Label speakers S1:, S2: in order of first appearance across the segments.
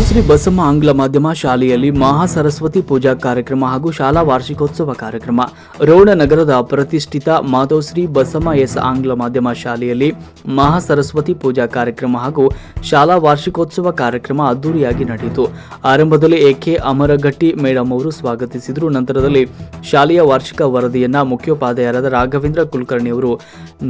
S1: ಮಾತುಶ್ರೀ ಬಸಮ್ಮ ಆಂಗ್ಲ ಮಾಧ್ಯಮ ಶಾಲೆಯಲ್ಲಿ ಮಹಾ ಸರಸ್ವತಿ ಪೂಜಾ ಕಾರ್ಯಕ್ರಮ ಹಾಗೂ ಶಾಲಾ ವಾರ್ಷಿಕೋತ್ಸವ ಕಾರ್ಯಕ್ರಮ ರೋಣ ನಗರದ ಪ್ರತಿಷ್ಠಿತ ಮಾತೋಶ್ರೀ ಬಸಮ್ಮ ಎಸ್ ಆಂಗ್ಲ ಮಾಧ್ಯಮ ಶಾಲೆಯಲ್ಲಿ ಮಹಾ ಸರಸ್ವತಿ ಪೂಜಾ ಕಾರ್ಯಕ್ರಮ ಹಾಗೂ ಶಾಲಾ ವಾರ್ಷಿಕೋತ್ಸವ ಕಾರ್ಯಕ್ರಮ ಅದ್ದೂರಿಯಾಗಿ ನಡೆಯಿತು ಆರಂಭದಲ್ಲಿ ಎಕೆ ಅಮರಗಟ್ಟಿ ಮೇಡಮ್ ಅವರು ಸ್ವಾಗತಿಸಿದರು ನಂತರದಲ್ಲಿ ಶಾಲೆಯ ವಾರ್ಷಿಕ ವರದಿಯನ್ನ ಮುಖ್ಯೋಪಾಧ್ಯಾಯರಾದ ರಾಘವೇಂದ್ರ ಕುಲಕರ್ಣಿ ಅವರು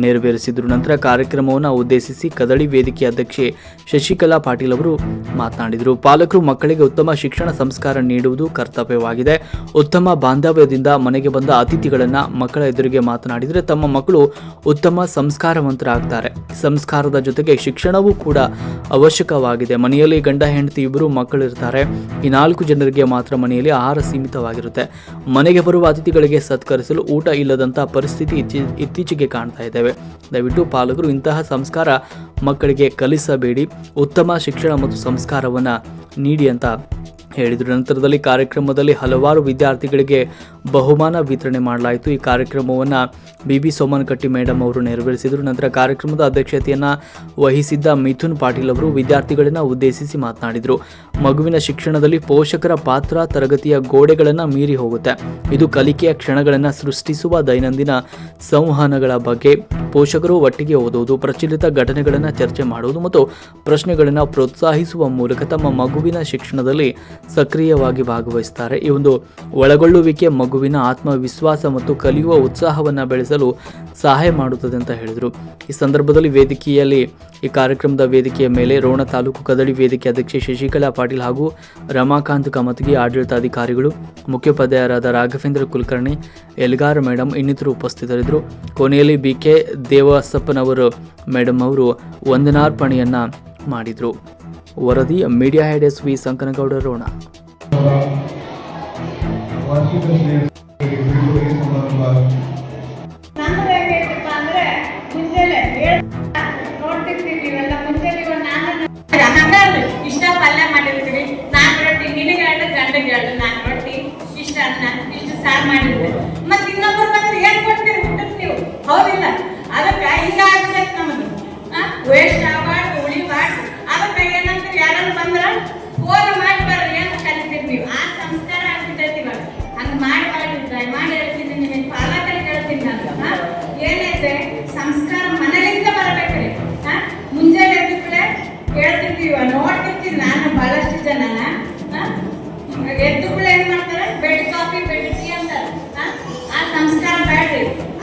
S1: ನೆರವೇರಿಸಿದರು ನಂತರ ಕಾರ್ಯಕ್ರಮವನ್ನು ಉದ್ದೇಶಿಸಿ ಕದಳಿ ವೇದಿಕೆ ಅಧ್ಯಕ್ಷೆ ಶಶಿಕಲಾ ಪಾಟೀಲ್ ಅವರು ಮಾತನಾಡಿದರು ಪಾಲಕರು ಮಕ್ಕಳಿಗೆ ಉತ್ತಮ ಶಿಕ್ಷಣ ಸಂಸ್ಕಾರ ನೀಡುವುದು ಕರ್ತವ್ಯವಾಗಿದೆ. ಉತ್ತಮ ಬಾಂಧವ್ಯದಿಂದ ಮನೆಗೆ ಬಂದ ಅತಿಥಿಗಳನ್ನ ಮಕ್ಕಳ ಎದುರಿಗೆ ಮಾತನಾಡಿದರೆ ತಮ್ಮ ಮಕ್ಕಳು ಉತ್ತಮ ಸಂಸ್ಕಾರವಂತರಾಗ್ತಾರೆ. ಸಂಸ್ಕಾರದ ಜೊತೆಗೆ ಶಿಕ್ಷಣವೂ ಕೂಡ ಅವಶ್ಯಕವಾಗಿದೆ. ಮನೆಯಲ್ಲಿ ಗಂಡ, ಹೆಂಡತಿ ಇಬ್ಬರು ಮಕ್ಕಳಿರ್ತಾರೆ. ಈ ನಾಲ್ಕು ಜನರಿಗೆ ಮಾತ್ರ ಮನೆಯಲ್ಲಿ ಆಹಾರ ಸೀಮಿತವಾಗಿರುತ್ತೆ. ಮನೆಗೆ ಬರುವ ಅತಿಥಿಗಳಿಗೆ ಸತ್ಕರಿಸಲು ಊಟ ಇಲ್ಲದಂತಹ ಪರಿಸ್ಥಿತಿ ಇತ್ತೀ- ಇತ್ತೀಚೆಗೆ ಕಾಣ್ತಾ ಇದ್ದೇವೆ. ದಯವಿಟ್ಟು ಪಾಲಕರು ಇಂತಹ ಸಂಸ್ಕಾರ ಮಕ್ಕಳಿಗೆ ಕಲಿಸಬೇಡಿ ಉತ್ತಮ ಶಿಕ್ಷಣ ಮತ್ತು ಸಂಸ್ಕಾರವನ್ನು ನೀಡಿ ಅಂತ ಹೇಳಿದರು. ನಂತರದಲ್ಲಿ ಕಾರ್ಯಕ್ರಮದಲ್ಲಿ ಹಲವಾರು ವಿದ್ಯಾರ್ಥಿಗಳಿಗೆ ಬಹುಮಾನ ವಿತರಣೆ ಮಾಡಲಾಯಿತು. ಈ ಕಾರ್ಯಕ್ರಮವನ್ನು ಬಿ ಬಿ ಸೋಮನ್ ಕಟ್ಟಿ ಮೇಡಮ್ ಅವರು ನೆರವೇರಿಸಿದರು. ನಂತರ ಕಾರ್ಯಕ್ರಮದ ಅಧ್ಯಕ್ಷತೆಯನ್ನು ವಹಿಸಿದ್ದ ಮಿಥುನ್ ಪಾಟೀಲ್ ಅವರು ವಿದ್ಯಾರ್ಥಿಗಳನ್ನು ಉದ್ದೇಶಿಸಿ ಮಾತನಾಡಿದರು. ಮಗುವಿನ ಶಿಕ್ಷಣದಲ್ಲಿ ಪೋಷಕರ ಪಾತ್ರ, ತರಗತಿಯ ಗೋಡೆಗಳನ್ನು ಮೀರಿ ಹೋಗುತ್ತೆ. ಇದು ಕಲಿಕೆಯ ಕ್ಷಣಗಳನ್ನು ಸೃಷ್ಟಿಸುವ ದೈನಂದಿನ ಸಂವಹನಗಳ ಬಗ್ಗೆ ಪೋಷಕರು ಒಟ್ಟಿಗೆ ಓದುವುದು, ಪ್ರಚಲಿತ ಘಟನೆಗಳನ್ನು ಚರ್ಚೆ ಮಾಡುವುದು ಮತ್ತು ಪ್ರಶ್ನೆಗಳನ್ನು ಪ್ರೋತ್ಸಾಹಿಸುವ ಮೂಲಕ ತಮ್ಮ ಮಗುವಿನ ಶಿಕ್ಷಣದಲ್ಲಿ ಸಕ್ರಿಯವಾಗಿ ಭಾಗವಹಿಸುತ್ತಾರೆ ಈ ಒಂದು ಒಳಗೊಳ್ಳುವಿಕೆ ಮಗುವಿನ ಆತ್ಮವಿಶ್ವಾಸ ಮತ್ತು ಕಲಿಯುವ ಉತ್ಸಾಹವನ್ನು ಬೆಳೆಸಲು ಸಹಾಯ ಮಾಡುತ್ತದೆ ಅಂತ ಹೇಳಿದರು. ಈ ಸಂದರ್ಭದಲ್ಲಿ ವೇದಿಕೆಯಲ್ಲಿ ಈ ಕಾರ್ಯಕ್ರಮದ ವೇದಿಕೆಯ ಮೇಲೆ ರೋಣ ತಾಲೂಕು ಕದಡಿ ವೇದಿಕೆ ಅಧ್ಯಕ್ಷೆ ಶಶಿಕಲಾ ಪಾಟೀಲ್ ಹಾಗೂ ರಮಾಕಾಂತ್ ಕಮತಗಿ ಆಡಳಿತಾಧಿಕಾರಿಗಳು, ಮುಖ್ಯೋಪಾಧ್ಯಾಯರಾದ ರಾಘವೇಂದ್ರ ಕುಲಕರ್ಣಿ, ಎಲ್ಗಾರ್ ಮೇಡಮ್ ಇನ್ನಿತರು ಉಪಸ್ಥಿತರಿದ್ದರು. ಕೊನೆಯಲ್ಲಿ ಬಿ ಕೆ ದೇವಸಪ್ಪನವರು ಮೇಡಮ್ ಅವರು ವಂದನಾರ್ಪಣೆಯನ್ನು ಮಾಡಿದರು. ವರದಿ media head S V Sankanagouda Ron.
S2: ವಾರ್ಷಿಕ ಶ್ರೇಯ ಸಮಾರಂಭ
S3: ನಾನು ಇಷ್ಟ ಪಲ್ಯ ಮಾಡಿರ್ತೀವಿ ನಾನು ರೊಟ್ಟಿ ನಿನಗೆ ಎರಡು ಗಂಡಗೆ ಹೇಳ್ದೆ ನಾಲ್ಕು ರೊಟ್ಟಿ ಇಷ್ಟ ಅನ್ನ ಇಷ್ಟು ಸಾರು ಮಾಡಿರ್ತೀವಿ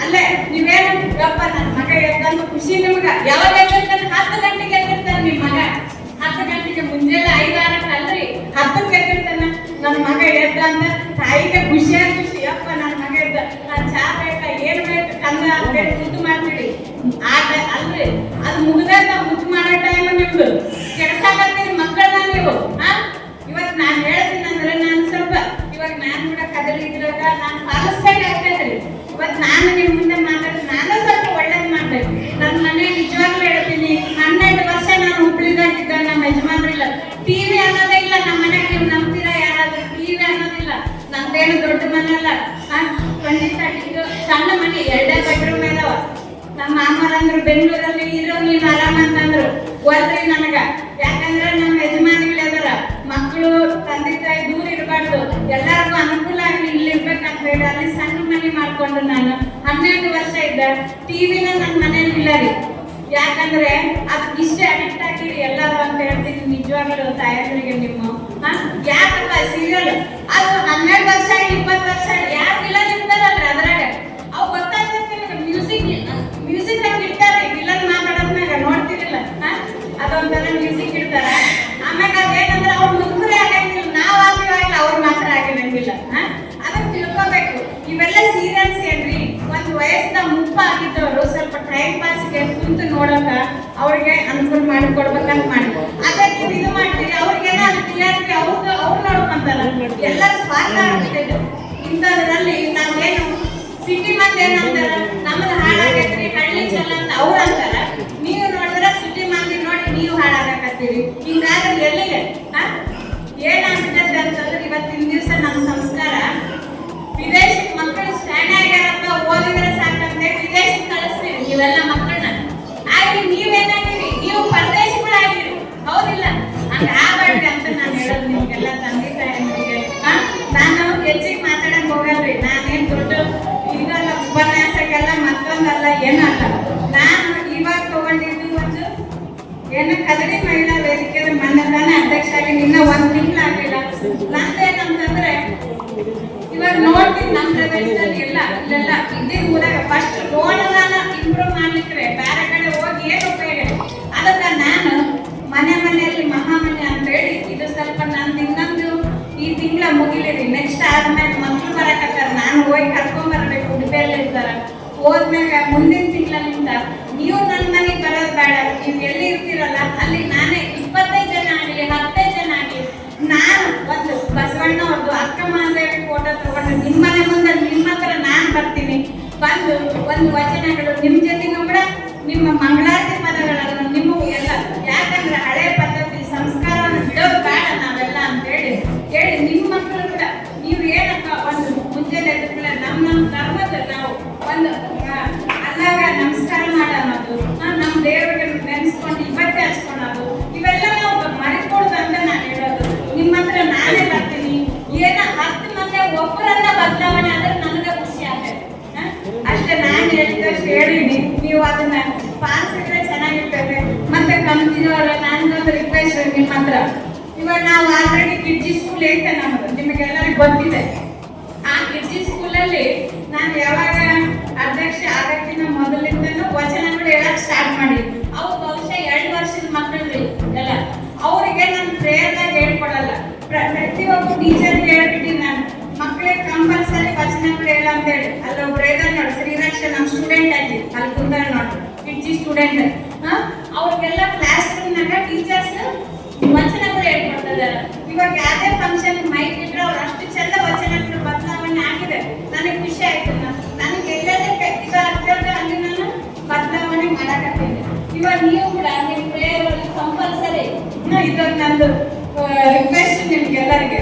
S3: ಅಲ್ಲೇ ನೀವೇನು ಯಪ್ಪ ನನ್ನ ಮಗ ಎದ್ದಂತ ಖುಷಿ ನಿಮ್ಗ? ಯಾವಾಗ ಎದ್ದಿರ್ತಾನೆ? ಹತ್ತು ಗಂಟೆಗೆ ಎದ್ದಿರ್ತಾನೆ ನಿಮ್ಮ ಮಗ. ಹತ್ತು ಗಂಟೆಗೆ ಮುಂಜಾನೆ ಐದಾರಕ್ಕೆ ಅಲ್ರಿ ಹತ್ತಕ್ಕೆ ಎದ್ದಿರ್ತಾನ? ನನ್ನ ಮಗ ಎದ್ದ ಅಂತ ತಾಯಿಗೆ ಖುಷಿಯಾಗಿ ಖುಷಿ ಯಪ್ಪ ನನ್ನ ಮಗ ಎದ್ದ. ನಾನು ಚಾ ಬೇಕಾ, ಏನ್ ಬೇಕು ಕಂದ ಅಂತೇಳಿ ಮುದ್ದು ಮಾಡ್ಬಿಡಿ ಆ ಅಲ್ರಿ, ಅದು ಮುಗ್ದಾಗ ನಾವು ಮುದ್ದು ಮಾಡೋ ಟೈಮ್ ನಿಮ್ದು. ಕೆಡ್ಸಾಕತ್ತೀರಿ ಮಕ್ಕಳನ್ನ ನೀವು ಹಾ ಇವತ್ತು ನಾನು ಹೇಳ್ತೀನಿ ಅಂದ್ರೆ ನಾನು ಸ್ವಲ್ಪ, ಇವಾಗ ನಾನು ಕೂಡ ಕದಲಿದ್ರಾಗ ನಾನು ಪಾಲಿಸ್ಬೇಕಾಗ್ತೈತ್ರಿ ಇವತ್ತು ನಾನು ನಿಮ್ಮ ಮುಂದೆ ಮಾತಾಡಿ ನಾನು ಸ್ವಲ್ಪ ಒಳ್ಳೇದು ಮಾಡ್ಬೇಕು. ನನ್ನ ಮನೆ ನಿಜವಾಗ್ಲೂ ಹೇಳ್ತೀನಿ, ಹನ್ನೆರಡು ವರ್ಷ ನಾನು ಹುಬ್ಳಿದಾಗಿದ್ದ ನಮ್ಮ ಯಜಮಾನ್ರಿಲ್ಲ ಟಿವಿ ಅನ್ನೋದೇ ಇಲ್ಲ ನಮ್ಮ ಮನೆಗೆ, ನೀವು ನಂಬ್ತೀರಾ ಯಾರಾದ್ರೂ? ಟಿವಿ ಅನ್ನೋದಿಲ್ಲ ನಂದೇನು ದೊಡ್ಡ ಮನೆ ಅಲ್ಲ. ಖಂಡಿತ ಇದು ಸಣ್ಣ ಮನೆ, ಎರಡೇ ಬೆಡ್ರೂಮ್ ಇದಾವ. ನಮ್ಮ ಮಾಮರಂದ್ರು ಬೆಂಗಳೂರಲ್ಲಿ ಇರೋ ನೀನು ಆರಾಮ ಅಂತಂದ್ರು. ಒಲ್ರಿ ನನಗ. ಯಾಕಂದ್ರೆ ನಮ್ಮ ಯಜಮಾನಿಗಳು ಅದಾರ ಮಕ್ಕಳು ತಂದೆ ತಾಯಿ ದೂರ ಇರಬಾರ್ದು. ಎಲ್ಲರಿಗೂ ಮನೆ ಮಾಡ್ಕೊಂಡು ನಾನು ಹನ್ನೆರಡು ವರ್ಷ ಇದ್ದ ಟಿವಿನ ನನ್ನ ಮನೇಲಿ ಇಲ್ಲ ರೀ ಯಾಕಂದ್ರೆ ಅದಕ್ಕೆ ಇಷ್ಟೇ ಅಡಿಕ್ಟ್ ಆಗಿರಿ ಎಲ್ಲರೂ ಅಂತ ಹೇಳ್ತೀನಿ ನಿಜವಾಗ್ಲೂ ತಾಯಂದ್ರಿಗೆ ನಿಮ್ಮ? ಯಾಕಪ್ಪ ಸೀರಿಯಲ್ ಅದು ಅವ್ರು ನೋಡ್ಕೊಂತಲ್ಲ ಎಲ್ಲರೂ ಸ್ವಾರ್ಥ ಆಗ್ತಿದ್ದು ಇಂಥದ್ರಲ್ಲಿ ನಾವೇನು ಸಿಟಿ ಮಂದಿ ಏನಂತಾರ? ನಮ್ದು ಹಾಳಾಗೈತ್ರಿ ಹಳ್ಳಿ ಚಲ ಅಂತ ಅವ್ರು ಅಂತಾರ. ನೀವು ನೋಡಿದ್ರೆ ಸಿಟಿ ಮಂದಿ ನೋಡಿ ನೀವು ಹಾಳಾಗಕತ್ತೀರಿ. ಹಿಂಗಾದ್ರೆ ಎಲ್ಲಿಗೆ? ಎಲ್ಲ ತಂದೆ ತಾಯಿಗೆ ನಾನು ಹೆಚ್ಚಿಗೆ ಮಾತಾಡಕ್ ಹೋಗಲ್ರಿ. ನಾನೇನ್ ದೊಡ್ಡ ಈಗ ಉಪನ್ಯಾಸಕ್ಕೆಲ್ಲ ಮತ್ತೊಂದಲ್ಲ, ಏನ ನಾನು ಇವಾಗ ತಗೊಂಡಿದ್ದು ಒಂದು ಏನು ಕದಡಿ ಮಹಿಳಾ ವೇದಿಕೆ ಮನ್ನದಾನ ಅಧ್ಯಕ್ಷರಾಗಿ ನಿನ್ನ ಒಂದ್ ತಿಂಗಳಾಗಿಲ್ಲ. ನಂದೇನಂತಂದ್ರೆ ಇವಾಗ ನೋಡ್ತೀನಿ ನಮ್ಮ ಪ್ರದೇಶದಲ್ಲಿ ಇಲ್ಲ ಇಲ್ಲೆಲ್ಲ ಇದ್ದಿದ್ ಊರಾಗ ಫಸ್ಟ್ ರೋಡನ್ನ ಇಂಪ್ರೂವ್ ಮಾಡ್ಲಿಕ್ಕೆ ಬೇರೆ ಕಡೆ ಹೋಗಿ ಏನು ಉಪಯೋಗ ಅದಕ್ಕೆ ನಾನು ಮನೆ ಮನೆಯಲ್ಲಿ ಮಹಾಮನೆ ಇದು ಸ್ವಲ್ಪ ನಂದು ಇನ್ನೊಂದು ಈ ತಿಂಗಳ ಮುಗಿಲಿರಿ ನೆಕ್ಸ್ಟ್ ಆದ್ಮೇಲೆ ಮಕ್ಳು ಬರಕತ್ತಾರ. ನಾನು ಹೋಗಿ ಕರ್ಕೊಂಡ್ ಬರ್ಬೇಕು, ಉಡುಪಿಯಲ್ಲಿ ಇರ್ತಾರ. ಹೋದ್ಮ್ಯಾಗ ಮುಂದಿನ ತಿಂಗಳಿಂದ ನೀವು ನನ್ನ ಮನೆಗೆ ಬರೋದು ಬೇಡ. ನೀವು ಎಲ್ಲಿ ಇರ್ತೀರಲ್ಲ, ಅಲ್ಲಿ ನಾನೇ ಇಪ್ಪತ್ತೈದು ಜನ ಆಗಲಿ, ಹತ್ತೈದು ಜನ ಆಗಲಿ, ನಾನು ಒಂದು ಬಸವಣ್ಣ ಅವ್ರದ್ದು ಅಕ್ಕ ಮಹಾದೇವಿ ಫೋಟೋ ತಗೊಂಡು ನಿಮ್ಮ ಮನೆ ಮುಂದೆ ನಿಮ್ಮ ಹತ್ರ ನಾನು ಬರ್ತೀನಿ. ಬಂದು ಒಂದು ವಚನಗಳು ನಿಮ್ಮ ಜೊತೆಗೂ ಕೂಡ ನಿಮ್ಮ ಮಂಗಳಾರತಿ ಆ, ಅಲ್ಲಾಗ ನಮಸ್ಕಾರ ಮಾಡೋದು ನಮ್ಮ ದೇವರಿಗೆ ನೆನೆಸ್ಕೊಂಡು ಇವತ್ತೇ ಹಚ್ಕೊಳೋದು ಇವೆಲ್ಲ ನಾವು ಮರಿಕೊಡ್ದು ಅಂತ ನಾನು ಹೇಳೋದು. ನಿಮ್ಮ ಹತ್ರ ನಾನೇ ಬರ್ತೀನಿ. ಏನ ಹತ್ತು ಮಂದಿ ಒಬ್ಬರನ್ನ ಬದಲಾವಣೆ ಆದ್ರೆ ನನಗೆ ಖುಷಿ ಆಗುತ್ತೆ? ಅಷ್ಟೇ ನಾನು ಹೇಳಿದಷ್ಟು ಹೇಳಿನಿ ನೀವು ಅದನ್ನ ಪಾಲಿಸಿದ್ರೆ ಚೆನ್ನಾಗಿರ್ತದೆ. ಮತ್ತೆ ಕಂಪ್ನಿಯವರ ನಾನೊಂದು ರಿಕ್ವೆಸ್ಟ್ ನಿಮ್ಮ ಹತ್ರ. ಇವಾಗ ನಾವು ಆಲ್ರೆಡಿ ಕಿಡ್ಜಿ ಸ್ಕೂಲ್ ಐತೆ ನಮ್ದು. ನಿಮಗೆಲ್ಲರಿಗೂ ಗೊತ್ತಿದೆ. ಆ ಕಿಡ್ಜಿ ಸ್ಕೂಲಲ್ಲಿ ನಾನು ಯಾವಾಗ ಅಧ್ಯಕ್ಷ ಆಗಕ್ಕಿಂತ ಮೊದಲಿಂದನೂ ವಚನಗಳು ಹೇಳಕ್ ಸ್ಟಾರ್ಟ್ ಮಾಡಿ. ಅವು ಬಹುಶಃ ಎರಡು ವರ್ಷದ ಮಕ್ಕಳು ಎಲ್ಲ. ಅವರಿಗೆ ನಾನು ಪ್ರೇಯರ್ದಾಗ ಹೇಳ್ಕೊಡಲ್ಲ. ಪ್ರ- ಪ್ರತಿಯೊಬ್ಬ ಟೀಚರ್ ಹೇಳ್ಬಿಟ್ಟಿನಿ ನಾನು. ಮಕ್ಕಳಿಗೆ ಕಂಪಲ್ಸರಿ ವಚನಗಳು ಹೇಳ ಅಂತ ಹೇಳಿ. ಅಲ್ಲ, ಒಬ್ರು ಇದಾರೆ ನೋಡಿ, ಶ್ರೀರಕ್ಷ ನಮ್ಮ ಸ್ಟೂಡೆಂಟ್ ಆಗಿ ಅಲ್ಲಿ ಕುಂತಾರೆ ನೋಡಿ. ಕಿಡ್ಜಿ ಸ್ಟೂಡೆಂಟ್ ಅವ್ರಿಗೆಲ್ಲ ರಿಕ್ವೆಸ್ಟ್ ನಿಮ್ಗೆಲ್ಲರಿಗೆ